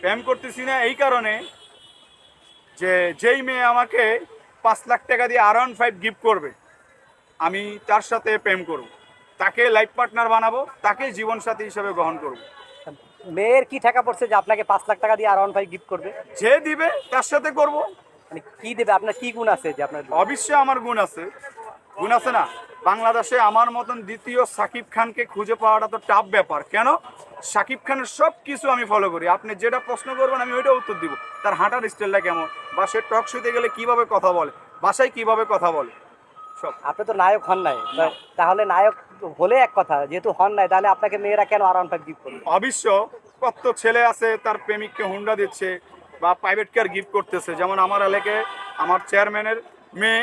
প্রেম করতেছি না এই কারণে যে যেই মেয়ে আমাকে পাঁচ লাখ টাকা দিয়ে আর ওয়ান ফাইভ গিফট করবে আমি তার সাথে প্রেম করব। তাকে লাইফ পার্টনার বানাবো তাকে জীবনসাথী হিসেবে গ্রহণ করব। মেয়ের কি টাকা পড়ছে যে আপনাকে পাঁচ লাখ টাকা দিয়ে আর ওয়ান ফাইভ গিফট করবে? যে দিবে তার সাথে করব। মানে কি দেবে? আপনার কি গুণ আছে যে আপনার? অবশ্যই আমার গুণ আছে। গুণ আছে না? বাংলাদেশে আমার মতন দ্বিতীয় সাকিব খানকে খুঁজে পাওয়াটা তো টাফ ব্যাপার। কেন? সাকিব খানের সব কিছু আমি ফলো করি। আপনি যেটা প্রশ্ন করবেন আমি ওইটা উত্তর দিব। তার হাঁটার স্টাইলটা কেমন? বা সে টক শুতে গেলে কীভাবে কথা বলে? বাসায় কীভাবে কথা বলে? সব। আপনি তো নায়ক হন নাই। তাহলে নায়ক হলে এক কথা যেহেতু হন নাই তাহলে আপনাকে মেয়েরা কেন আর ওয়ান ফাইভ গিফট করবে? অবশ্য কত ছেলে আছে তার প্রেমিককে হুন্ডা দিচ্ছে বা প্রাইভেট কার গিফট করতেছে। যেমন আমার এলাকায় আমার চেয়ারম্যানের মেয়ে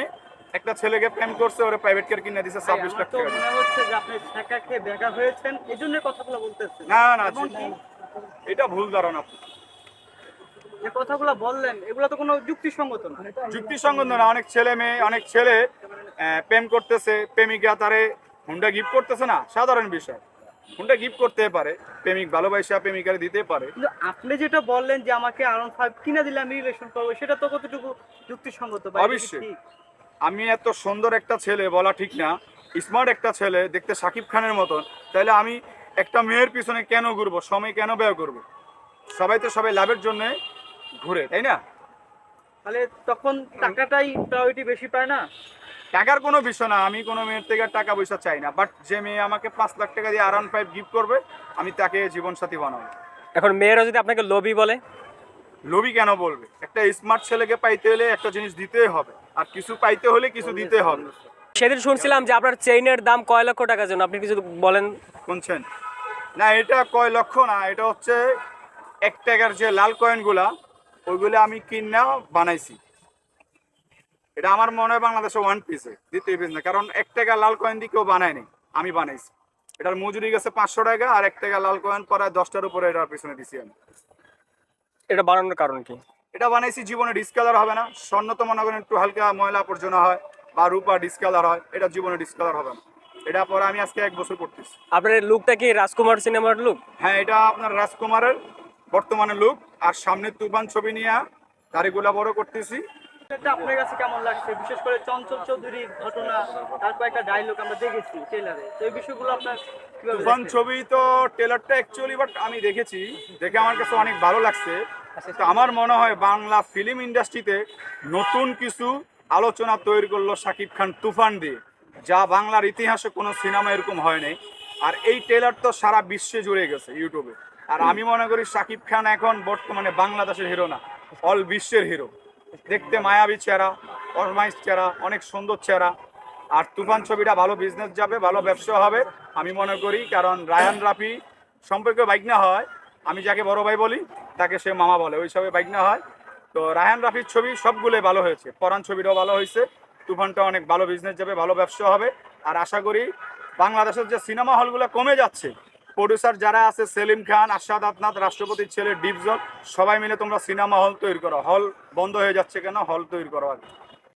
একটা ছেলেকে প্রেম করছে ওরা প্রাইভেট কার কিনে দিছে ছাব্বিশ লাখ তো টাকা। মনে হচ্ছে যে আপনি ছেঁকা খেয়ে বেকা হয়েছেন এই জন্য কথাগুলো বলতেছেন। না না এটা ভুল ধারণা যে কথাগুলো বললেন এগুলো তো কোনো যুক্তিসঙ্গত না। যুক্তিসঙ্গত না অনেক ছেলে মেয়ে অনেক ছেলে প্রেম করতেছে প্রেমিকা তারে হুন্ডা গিফট করতেছে না সাধারণ বিষয়। হুন্ডা গিফট করতে পারে প্রেমিক ভালোবাসা প্রেমিকারে দিতে পারে। কিন্তু আপনি যেটা বললেন যে আমাকে আরন ফাইভ কিনে দিলে আমি রিলেশন করব সেটা তো কতটুকু যুক্তিসঙ্গত? অবশ্যই। আমি এত সুন্দর একটা ছেলে বলা ঠিক না। স্মার্ট একটা ছেলে দেখতে সাকিব খানের মতন। তাহলে আমি একটা মেয়ের পিছনে কেন ঘুরবো? সময় কেন ব্যয় করব? সবাই তো সবাই লাভের জন্য ঘুরে তাই না? তাহলে তখন টাকাটাই প্রায়োরিটি বেশি পায় না? টাকার কোনো বিষয় না আমি কোনো মেয়ের থেকে টাকা পয়সা চাই না। বাট যে মেয়ে আমাকে পাঁচ লাখ টাকা দিয়ে আর ফাইভ গিফট করবে আমি তাকে জীবনসাথী বানাবো। এখন মেয়েরা যদি আপনাকে লোভি বলে? লোভি কেন বলবে? একটা স্মার্ট ছেলেকে পাইতে হলে একটা জিনিস দিতেই হবে। আর কিছু পাইতে হলে কিছু দিতে হবে। সেদিন শুনছিলাম যে আপনার চেইনের দাম কয় লক্ষ টাকার জন্য আপনি কিছু বলেন। শুনছেন? না এটা কয় লক্ষ না এটা হচ্ছে এক টাকার যে লাল কয়েনগুলা ওইগুলো আমি কিনা বানাইছি। এটা আমার মনে হয় বাংলাদেশে ওয়ান পিসে দ্বিতীয় পিস না কারণ এক টাকা লাল কয়েন দিয়ে কেউ বানায়নি আমি বানাইছি। এটার মজুরি গেছে পাঁচশো টাকা আর এক টাকা লাল কয়েন পরে দশটার উপরে এটার পিছনে দিছি আমি। এটা বানানোর কারণ কি? এটা বানাইছি জীবনে ডিসকালার হবে না। স্বর্ণ তো মনে করেন একটু হালকা ময়লা আবর্জনা হয় বা রূপা ডিসকালার হয় এটা জীবনে ডিসকালার হবে না। এটা পরে আমি আজকে এক বছর করতেছি আপনার লুকটা কি রাজকুমার সিনেমার লুক হ্যাঁ এটা আপনার রাজকুমারের বর্তমানে লুক আর সামনে তুফান ছবি নিয়ে দাড়িগুলা বড় করতেছি। এটা আপনার কাছে কেমন লাগছে? বিশেষ করে চঞ্চল চৌধুরীর ঘটনা একটা ডায়লগ আমরা দেখেছি ট্রেলারে তো এই বিষয়গুলো আপনার তুফান ছবি তো ট্রেলারটা অ্যাকচুয়ালি বাট আমি দেখেছি। দেখে আমার কাছে অনেক ভালো লাগছে। তো আমার মনে হয় বাংলা ফিল্ম ইন্ডাস্ট্রিতে নতুন কিছু আলোচনা তৈরি করল শাকিব খান তুফান দিয়ে, যা বাংলার ইতিহাসে কোনো সিনেমা এরকম হয় নাই। আর এই ট্রেলার তো সারা বিশ্বে জুড়ে গেছে ইউটিউবে আর আমি মনে করি শাকিব খান এখন বর্তমানে বাংলাদেশের হিরো না অল বিশ্বের হিরো দেখতে মায়াবী চেহারা অরমাইজ চেহারা, অনেক সুন্দর চেহারা। আর তুফান ছবিটা ভালো বিজনেস যাবে, ভালো ব্যবসা হবে, আমি মনে করি। কারণ রায়ান রাফি সম্পর্কে বাইক না হয় আমি যাকে বড় ভাই বলি, তাকে সে মামা বলে। ওই সবে বাইক না হয়। তো রায়ান রাফির ছবি সবগুলোই ভালো হয়েছে। পরান ছবিটাও ভালো হয়েছে। তুফানটা অনেক ভালো বিজনেস যাবে, ভালো ব্যবসা হবে। আর আশা করি বাংলাদেশের যে সিনেমা হলগুলো কমে যাচ্ছে প্রডিউসার যারা আছে, সেলিম খান আশাদ আদনাথ রাষ্ট্রপতির ছেলে ডিপজল, সবাই মিলে তোমরা সিনেমা হল তৈরি করো। হল বন্ধ হয়ে যাচ্ছে কেন? হল তৈরি করো আগে।